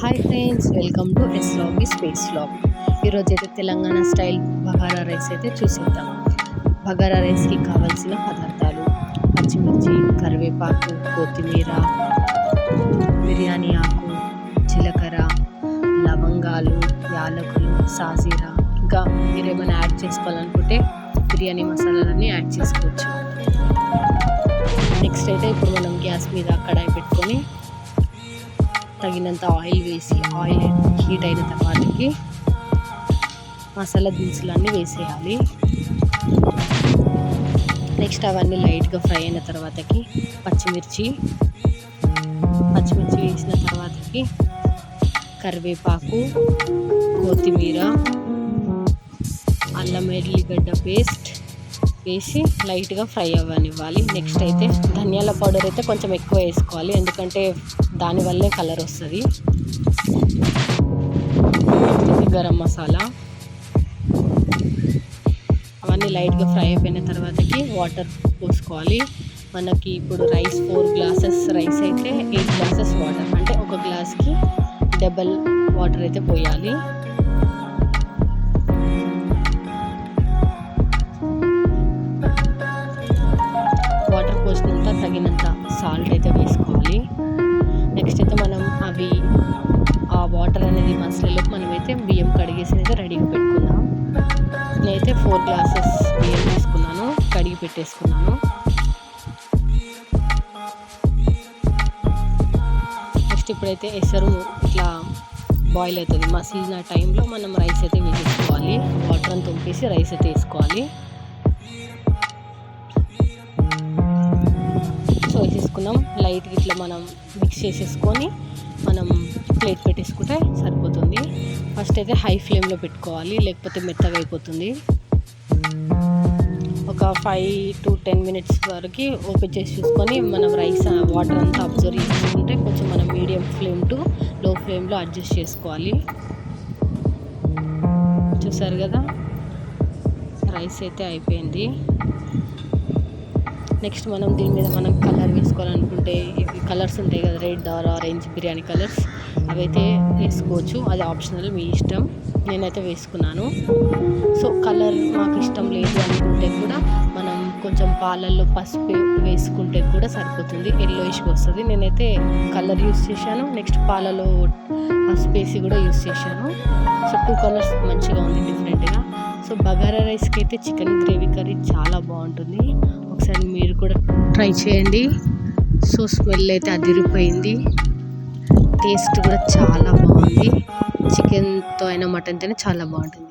Hi friends welcome to S lobby space log ఈరోజు అయితే Telangana style bagara rice అయితే చూసేద్దాం. బగారా రైస్కి కావాల్సిన పదార్థాలు పచ్చిమిర్చి కరివేపాకు కొత్తిమీర బిర్యానీ ఆకు జీలకర్ర లవంగాలు యాలకులు సాజీరా. ఇంకా మీరు ఏమైనా యాడ్ చేసుకోవాలనుకుంటే బిర్యానీ మసాలాలన్నీ యాడ్ చేసుకోవచ్చు. నెక్స్ట్ అయితే ఇప్పుడు మనం గ్యాస్ మీద కడాయి పెట్టుకొని తగినంత ఆయిల్ వేసి ఆయిల్ హీట్ అయిన తర్వాతకి మసాలా దినుసులన్నీ వేసేయాలి. నెక్స్ట్ అవన్నీ లైట్గా ఫ్రై అయిన తర్వాతకి పచ్చిమిర్చి. పచ్చిమిర్చి వేసిన తర్వాతకి కరివేపాకు కొత్తిమీర అల్లం ఎల్లిగడ్డ పేస్ట్ వేసి లైట్గా ఫ్రై అవ్వనివ్వాలి. నెక్స్ట్ అయితే ధనియాల పౌడర్ అయితే కొంచెం ఎక్కువ వేసుకోవాలి. ఎందుకంటే దానివల్లే కలర్ వస్తుంది. గరం మసాలా. అవన్నీ లైట్గా ఫ్రై అయిపోయిన తర్వాతకి వాటర్ పోసుకోవాలి. మనకి ఇప్పుడు రైస్ ఫోర్ గ్లాసెస్ రైస్ అయితే ఎయిట్ గ్లాసెస్ వాటర్. అంటే ఒక గ్లాస్కి డబల్ వాటర్ అయితే పోయాలి. వాటర్ పోసినంత తగినంత సాల్ట్ అయితే వేసుకోవాలి. వాటర్ అనేది మసలలో మనమైతే బియ్యం కడిగేసి అయితే రెడీగా పెట్టుకుందాం నేనైతే ఫోర్ గ్లాసెస్ బియ్యం తీసుకున్నాను కడిగి పెట్టేసుకున్నాను. నెక్స్ట్ ఇప్పుడైతే ఎసరు ఇట్లా బాయిల్ అవుతుంది. మసిలిన టైంలో మనం రైస్ అయితే వేసేసుకోవాలి. వాటర్ అంతా పంపేసి రైస్ అయితే వేసుకోవాలి. సో వేసేసుకున్నాం. లైట్గా ఇట్లా మనం మిక్స్ చేసేసుకొని మనం ప్లేట్ పెట్టేసుకుంటే సరిపోతుంది. ఫస్ట్ అయితే హై ఫ్లేమ్లో పెట్టుకోవాలి లేకపోతే మెత్తగా అయిపోతుంది. ఒక ఫైవ్ టు టెన్ మినిట్స్ వరకు ఓపెన్ చేసి చూసుకొని మనం రైస్ వాటర్ అంతా అబ్జర్వ్ చేసుకుంటే కొంచెం మనం మీడియం ఫ్లేమ్ టు లో ఫ్లేమ్లో అడ్జస్ట్ చేసుకోవాలి. చూసారు కదా? రైస్ అయితే అయిపోయింది. నెక్స్ట్ మనం దీని మీద మనం కలర్ వేసుకోవాలనుకుంటే ఇవి కలర్స్ ఉంటాయి కదా red or orange biryani colours అవైతే వేసుకోవచ్చు. అది ఆప్షనల్ మీ ఇష్టం. నేనైతే వేసుకున్నాను. సో కలర్ మాకు ఇష్టం లేదు అనుకుంటే కూడా మనం కొంచెం పాలల్లో పసుపు వేసుకుంటే కూడా సరిపోతుంది. ఎల్లో ఇష్యూ వస్తుంది. నేనైతే కలర్ యూస్ చేశాను. నెక్స్ట్ పాలలో పసుపు వేసి కూడా యూస్ చేశాను. సో టూ కలర్స్ మంచిగా ఉంది డిఫరెంట్గా సో బగారా రైస్కి అయితే చికెన్ గ్రేవీ కర్రీ చాలా బాగుంటుంది. ఒకసారి మీరు ట్రై చేయండి. సో స్మెల్ అయితే అదిరిపోయింది. టేస్ట్ కూడా చాలా బాగుంది. చికెన్తో అయినా మటన్తో అయినా చాలా బాగుంటుంది.